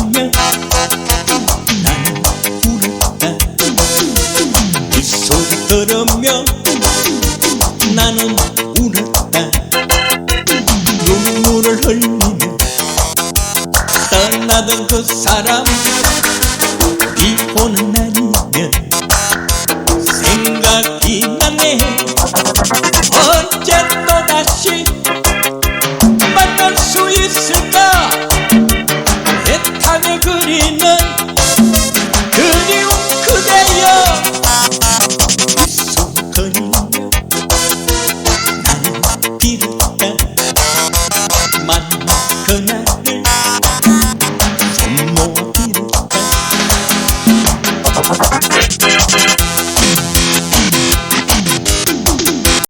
있냐 난 부르다 이 소리 들으며 나는 울었다 눈물을 흘리며 떠나던 그 사람 비 보는 in vain.